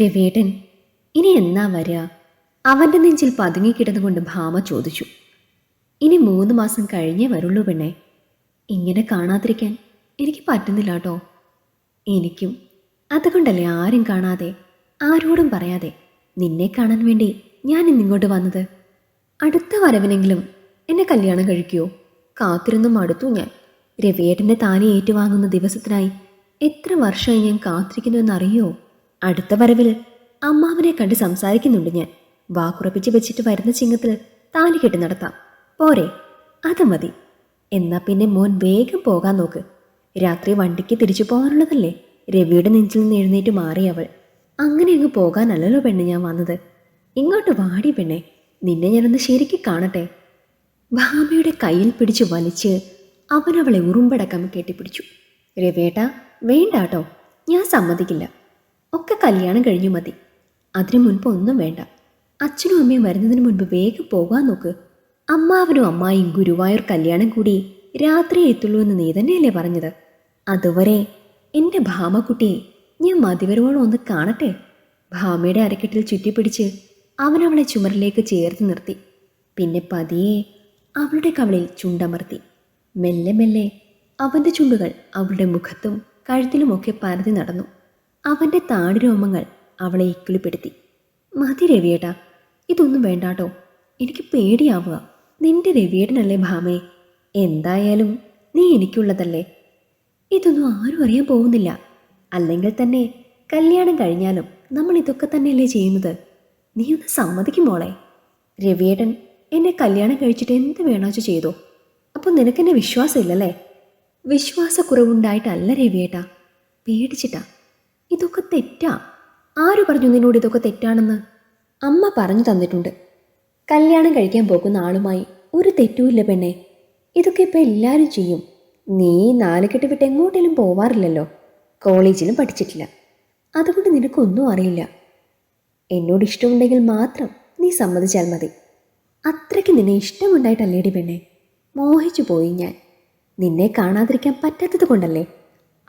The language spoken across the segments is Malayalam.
രവേട്ടൻ ഇനി എന്നാ വരിക അവന്റെ നെഞ്ചിൽ പതുങ്ങിക്കിടന്നുകൊണ്ട് ഭാമ ചോദിച്ചു. ഇനി മൂന്ന് മാസം കഴിഞ്ഞേ വരുള്ളൂ പെണ്ണെ. ഇങ്ങനെ കാണാതിരിക്കാൻ എനിക്ക് പറ്റുന്നില്ല കേട്ടോ എനിക്കും. അതുകൊണ്ടല്ലേ ആരും കാണാതെ ആരോടും പറയാതെ നിന്നെ കാണാൻ വേണ്ടി ഞാൻ ഇന്നിങ്ങോട്ട് വന്നത്? അടുത്ത വരവിനെങ്കിലും എന്നെ കല്യാണം കഴിക്കുമോ കാത്തിരുന്നും മടുത്തു ഞാൻ. രവിയേട്ടന്റെ താലി ഏറ്റുവാങ്ങുന്ന ദിവസത്തിനായി എത്ര വർഷമായി ഞാൻ കാത്തിരിക്കുന്നുവെന്നറിയോ അടുത്ത വരവിൽ അമ്മാവനെ കണ്ട് സംസാരിക്കുന്നുണ്ട് ഞാൻ. വാക്കുറപ്പിച്ച് വെച്ചിട്ട് വരുന്ന ചിങ്ങത്തിൽ താലി കെട്ടി നടത്താം. പോരെ അത് മതി. എന്നാ പിന്നെ മോൻ വേഗം പോകാൻ നോക്ക്. രാത്രി വണ്ടിക്ക് തിരിച്ചു പോകാനുള്ളതല്ലേ? രവിയുടെ നെഞ്ചിൽ നിന്ന് എഴുന്നേറ്റ് മാറി അവൾ. അങ്ങനെ അങ്ങ് പോകാനല്ലല്ലോ പെണ്ണ് ഞാൻ വന്നത്. ഇങ്ങോട്ട് വാടി പെണ്ണെ നിന്നെ ഞാനൊന്ന് ശരിക്കും കാണട്ടെ. ഭാമയുടെ കയ്യിൽ പിടിച്ച് വലിച്ച് അവനവളെ ഉറുമ്പടക്കം കെട്ടിപ്പിടിച്ചു. രവേട്ട വേണ്ടാട്ടോ ഞാൻ സമ്മതിക്കില്ല. ഒക്കെ കല്യാണം കഴിഞ്ഞു മതി. അതിനു മുൻപ് ഒന്നും വേണ്ട. അച്ഛനും അമ്മയും വരുന്നതിന് മുൻപ് വേഗം പോകാൻ നോക്ക്. അമ്മാവനും അമ്മായും ഗുരുവായൂർ കല്യാണം കൂടി രാത്രി എത്തുള്ളൂ എന്ന് നീ തന്നെയല്ലേ പറഞ്ഞത്? അതുവരെ എന്റെ ഭാമക്കുട്ടിയെ ഞാൻ മതിവരോളം ഒന്ന് കാണട്ടെ? ഭാമയുടെ അരക്കെട്ടിൽ ചുറ്റിപ്പിടിച്ച് അവൻ അവളെ ചുമരിലേക്ക് ചേർത്ത് നിർത്തി. പിന്നെ പതിയെ അവളുടെ കവളിൽ ചുണ്ടമർത്തി. മെല്ലെ മെല്ലെ അവന്റെ ചുണ്ടുകൾ അവളുടെ മുഖത്തും കഴുത്തിലുമൊക്കെ പരതി നടന്നു. അവന്റെ താടിരോമങ്ങൾ അവളെ ഇക്കിളിപ്പെടുത്തി. മതി രവിയേട്ടാ ഇതൊന്നും വേണ്ടാട്ടോ. എനിക്ക് പേടിയാവുക. നിന്റെ രവിയേട്ടനല്ലേ ഭാമേ? എന്തായാലും നീ എനിക്കുള്ളതല്ലേ? ഇതൊന്നും ആരും അറിയാൻ പോകുന്നില്ല. അല്ലെങ്കിൽ തന്നെ കല്യാണം കഴിഞ്ഞാലും നമ്മൾ ഇതൊക്കെ തന്നെയല്ലേ ചെയ്യുന്നത്. നീ ഒന്ന് സമ്മതിക്കും മോളെ. രവിയേട്ടൻ എന്നെ കല്യാണം കഴിച്ചിട്ട് എന്ത് വേണോച്ചു ചെയ്തോ? അപ്പോൾ നിനക്കെന്നെ വിശ്വാസമില്ലല്ലേ? വിശ്വാസക്കുറവുണ്ടായിട്ടല്ല രവിയേട്ടാ. പേടിച്ചിട്ടാ. ഇതൊക്കെ തെറ്റാ. ആര് പറഞ്ഞു നിന്നോട് ഇതൊക്കെ തെറ്റാണെന്ന്? അമ്മ പറഞ്ഞു തന്നിട്ടുണ്ട്. കല്യാണം കഴിക്കാൻ പോകുന്ന ആളുമായി ഒരു തെറ്റുമില്ല പെണ്ണെ. ഇതൊക്കെ ഇപ്പം എല്ലാവരും ചെയ്യും. നീ നാലുകെട്ട് വിട്ട് എങ്ങോട്ടേലും പോവാറില്ലല്ലോ. കോളേജിലും പഠിച്ചിട്ടില്ല. അതുകൊണ്ട് നിനക്കൊന്നും അറിയില്ല. എന്നോട് ഇഷ്ടമുണ്ടെങ്കിൽ മാത്രം നീ സമ്മതിച്ചാൽ മതി. അത്രയ്ക്ക് നിന്നെ ഇഷ്ടമുണ്ടായിട്ടല്ലേടി പെണ്ണെ. മോഹിച്ചു പോയി ഞാൻ. നിന്നെ കാണാതിരിക്കാൻ പറ്റാത്തത് കൊണ്ടല്ലേ?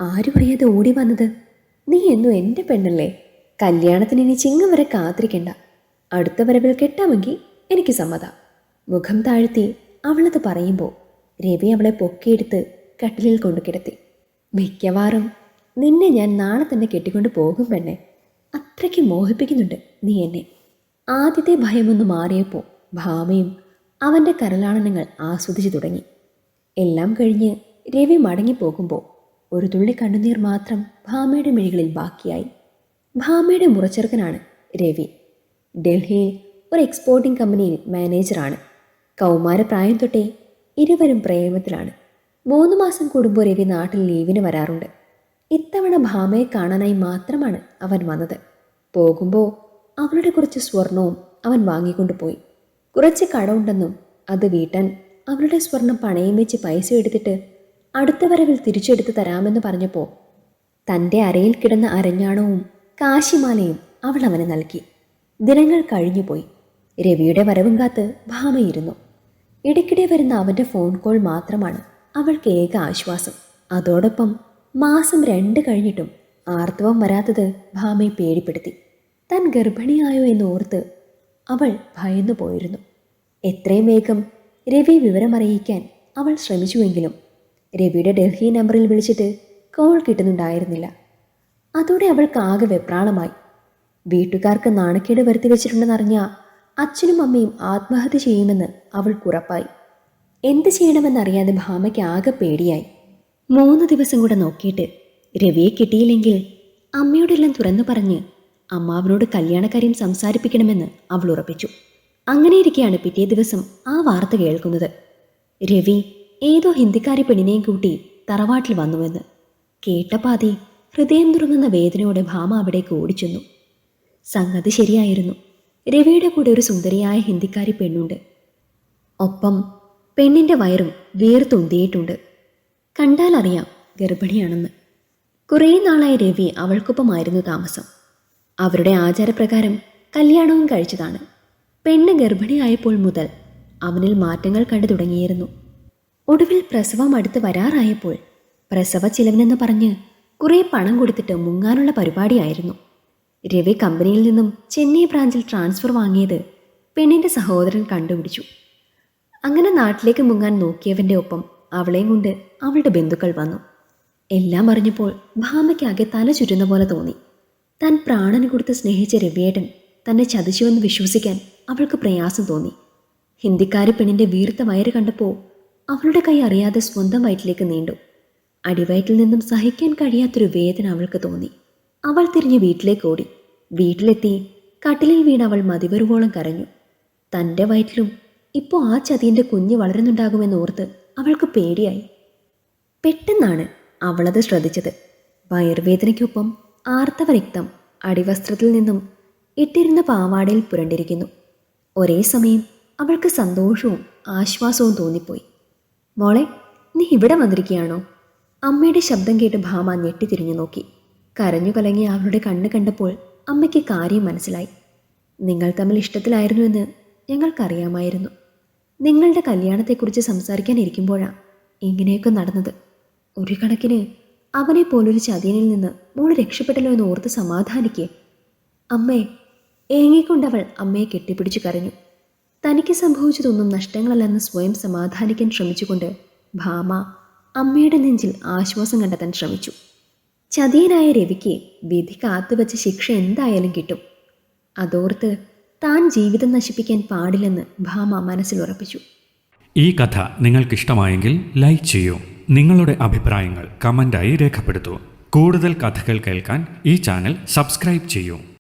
ആരും അറിയാതെ ഓടി വന്നത്? നീ എന്നും എന്റെ പെണ്ണല്ലേ? കല്യാണത്തിന് ഇനി ചിങ്ങം വരെ കാത്തിരിക്കണ്ട. അടുത്ത വരവിൽ കെട്ടാമെങ്കിൽ എനിക്ക് സമ്മത. മുഖം താഴ്ത്തി അവളത് പറയുമ്പോൾ രവി അവളെ പൊക്കിയെടുത്ത് കട്ടിലിൽ കൊണ്ടു കിടത്തി. മിക്കവാറും നിന്നെ ഞാൻ നാളെ തന്നെ കെട്ടിക്കൊണ്ട് പോകും പെണ്ണെ. അത്രയ്ക്ക് മോഹിപ്പിക്കുന്നുണ്ട് നീ എന്നെ. ആദ്യത്തെ ഭയമൊന്ന് മാറിയപ്പോൾ ഭാമയും അവന്റെ കരലാണനങ്ങൾ ആസ്വദിച്ചു തുടങ്ങി. എല്ലാം കഴിഞ്ഞ് രവി മടങ്ങിപ്പോകുമ്പോൾ ഒരു തുള്ളി കണ്ണുനീർ മാത്രം ഭാമയുടെ മിഴികളിൽ ബാക്കിയായി. ഭാമയുടെ മുറച്ചെറുക്കനാണ് രവി. ഡൽഹിയിൽ ഒരു എക്സ്പോർട്ടിംഗ് കമ്പനിയിൽ മാനേജറാണ് കൗമാരപ്രായം തൊട്ടേ ഇരുവരും പ്രേമത്തിലാണ്. മൂന്ന് മാസം കൂടുമ്പോൾ രവി നാട്ടിൽ ലീവിന് വരാറുണ്ട്. ഇത്തവണ ഭാമയെ കാണാനായി മാത്രമാണ് അവൻ വന്നത്. പോകുമ്പോൾ അവളുടെ കുറച്ച് സ്വർണവും അവൻ വാങ്ങിക്കൊണ്ടുപോയി കുറച്ച് കടമുണ്ടെന്നും അത് വീട്ടാൻ അവളുടെ സ്വർണം പണയം വെച്ച് പൈസ എടുത്തിട്ട് അടുത്ത വരവിൽ തിരിച്ചെടുത്ത് തരാമെന്ന് പറഞ്ഞപ്പോൾ തന്റെ അരയിൽ കിടന്ന അരഞ്ഞാണവും കാശിമാലയും അവൾ അവന് നൽകി. ദിനങ്ങൾ കഴിഞ്ഞുപോയി രവിയുടെ വരവും കാത്ത് ഭാമയിരുന്നു. ഇടയ്ക്കിടെ വരുന്ന അവന്റെ ഫോൺ കോൾ മാത്രമാണ് അവൾക്ക് ഏക ആശ്വാസം. അതോടൊപ്പം മാസം രണ്ട് കഴിഞ്ഞിട്ടും ആർത്തവം വരാത്തത് ഭാമയെ പേടിപ്പെടുത്തി. താൻ ഗർഭിണിയായോ എന്ന് ഓർത്ത് അവൾ ഭയന്നു പോയിരുന്നു എത്രയും വേഗം രവി വിവരമറിയിക്കാൻ അവൾ ശ്രമിച്ചുവെങ്കിലും രവിയുടെ ഡൽഹി നമ്പറിൽ വിളിച്ചിട്ട് കോൾ കിട്ടുന്നുണ്ടായിരുന്നില്ല. അതോടെ അവൾക്ക് ആകെ വെപ്രാളമായി. വീട്ടുകാർക്ക് നാണക്കേട് വരുത്തി വെച്ചിട്ടുണ്ടെന്നറിഞ്ഞ അച്ഛനും അമ്മയും ആത്മഹത്യ ചെയ്യുമെന്ന് അവൾക്കുറപ്പായി എന്ത് ചെയ്യണമെന്നറിയാതെ ഭാമയ്ക്ക് ആകെ പേടിയായി. മൂന്ന് ദിവസം കൂടെ നോക്കിയിട്ട് രവിയെ കിട്ടിയില്ലെങ്കിൽ അമ്മയോടെല്ലാം തുറന്നു പറഞ്ഞ് അമ്മാവനോട് കല്യാണക്കാര്യം സംസാരിപ്പിക്കണമെന്ന് അവൾ ഉറപ്പിച്ചു. അങ്ങനെയിരിക്കെയാണ് പിറ്റേ ദിവസം ആ വാർത്ത കേൾക്കുന്നത്. രവി ഏതോ ഹിന്ദിക്കാരി പെണ്ണിനെയും കൂട്ടി തറവാട്ടിൽ വന്നുവെന്ന്. കേട്ട പാതി ഹൃദയം തുറങ്ങുന്ന വേദനയോടെ ഭാമ അവിടേക്ക് ഓടിച്ചെന്നു. സംഗതി ശരിയായിരുന്നു. രവിയുടെ കൂടെ ഒരു സുന്ദരിയായ ഹിന്ദിക്കാരി പെണ്ണുണ്ട്. ഒപ്പം പെണ്ണിന്റെ വയറും വേർത്തുന്തിയിട്ടുണ്ട് കണ്ടാൽ അറിയാം ഗർഭിണിയാണെന്ന്. കുറേ നാളായി രവി അവൾക്കൊപ്പമായിരുന്നു താമസം. അവരുടെ ആചാരപ്രകാരം കല്യാണവും കഴിച്ചതാണ്. പെണ്ണ് ഗർഭിണിയായപ്പോൾ മുതൽ അവനിൽ മാറ്റങ്ങൾ കണ്ടു തുടങ്ങിയിരുന്നു. ഒടുവിൽ പ്രസവം അടുത്ത് വരാറായപ്പോൾ പ്രസവ ചിലവിനെന്ന് പറഞ്ഞ് കുറേ പണം കൊടുത്തിട്ട് മുങ്ങാനുള്ള പരിപാടിയായിരുന്നു. രവി കമ്പനിയിൽ നിന്നും ചെന്നൈ ബ്രാഞ്ചിൽ ട്രാൻസ്ഫർ വാങ്ങിയത് പെണ്ണിന്റെ സഹോദരൻ കണ്ടുപിടിച്ചു. അങ്ങനെ നാട്ടിലേക്ക് മുങ്ങാൻ നോക്കിയവന്റെ ഒപ്പം അവളെയും കൊണ്ട് അവളുടെ ബന്ധുക്കൾ വന്നു. എല്ലാം അറിഞ്ഞപ്പോൾ ഭാമയ്ക്കാകെ തല ചുറ്റുന്ന പോലെ തോന്നി. താൻ പ്രാണന് കൊടുത്ത് സ്നേഹിച്ച രവിയേട്ടൻ തന്നെ ചതിച്ചുവെന്ന് വിശ്വസിക്കാൻ അവൾക്ക് പ്രയാസം തോന്നി. ഹിന്ദിക്കാരി പെണ്ണിന്റെ വീർത്ത വയറ് കണ്ടപ്പോൾ അവളുടെ കൈ അറിയാതെ സ്വന്തം വയറ്റിലേക്ക് നീണ്ടു. അടിവയറ്റിൽ നിന്നും സഹിക്കാൻ കഴിയാത്തൊരു വേദന അവൾക്ക് തോന്നി. അവൾ തിരിഞ്ഞ് വീട്ടിലേക്ക് ഓടി. വീട്ടിലെത്തി കട്ടിലിൽ വീണ് അവൾ മതിവരുവോളം കരഞ്ഞു. തന്റെ വയറ്റിലും ഇപ്പോൾ ആ ചതിന്റെ കുഞ്ഞ് വളരുന്നുണ്ടാകുമെന്ന് ഓർത്ത് അവൾക്ക് പേടിയായി. പെട്ടെന്നാണ് അവളത് ശ്രദ്ധിച്ചത്. വയർവേദനയ്ക്കൊപ്പം ആർത്തവ രക്തം അടിവസ്ത്രത്തിൽ നിന്നും ഇട്ടിരുന്ന പാവാടയിൽ പുരണ്ടിരിക്കുന്നു. ഒരേ സമയം അവൾക്ക് സന്തോഷവും ആശ്വാസവും തോന്നിപ്പോയി. മോളെ നീ ഇവിടെ വന്നിരിക്കുകയാണോ? അമ്മയുടെ ശബ്ദം കേട്ട് ഭാമ ഞെട്ടിത്തിരിഞ്ഞു നോക്കി. കരഞ്ഞു കലങ്ങി അവളുടെ കണ്ണ് കണ്ടപ്പോൾ അമ്മയ്ക്ക് കാര്യം മനസ്സിലായി. നിങ്ങൾ തമ്മിൽ ഇഷ്ടത്തിലായിരുന്നുവെന്ന് ഞങ്ങൾക്കറിയാമായിരുന്നു. നിങ്ങളുടെ കല്യാണത്തെക്കുറിച്ച് സംസാരിക്കാനിരിക്കുമ്പോഴാണ് ഇങ്ങനെയൊക്കെ നടന്നത്. ഒരു കണക്കിന് അവനെ പോലൊരു ചതിയനിൽ നിന്ന് മോൾ രക്ഷപ്പെട്ടല്ലോ എന്ന് ഓർത്ത് സമാധാനിക്കേ. അമ്മേ ഏങ്ങിക്കൊണ്ടവൾ അമ്മയെ കെട്ടിപ്പിടിച്ചു കരഞ്ഞു. തനിക്ക് സംഭവിച്ചതൊന്നും നഷ്ടങ്ങളല്ലെന്ന് സ്വയം സമാധാനിക്കാൻ ശ്രമിച്ചുകൊണ്ട് ഭാമ അമ്മയുടെ നെഞ്ചിൽ ആശ്വാസം കണ്ടെത്താൻ ശ്രമിച്ചു. ചതിയനായ രവിക്ക് വിധി കാത്തുവച്ച ശിക്ഷ എന്തായാലും കിട്ടും. അതോർത്ത് താൻ ജീവിതം നശിപ്പിക്കാൻ പാടില്ലെന്ന് ഭാമ മനസ്സിൽ ഉറപ്പിച്ചു. ഈ കഥ നിങ്ങൾക്കിഷ്ടമായെങ്കിൽ ലൈക്ക് ചെയ്യൂ. നിങ്ങളുടെ അഭിപ്രായങ്ങൾ കമന്റായി രേഖപ്പെടുത്തൂ. കൂടുതൽ കഥകൾ കേൾക്കാൻ ഈ ചാനൽ സബ്സ്ക്രൈബ് ചെയ്യൂ.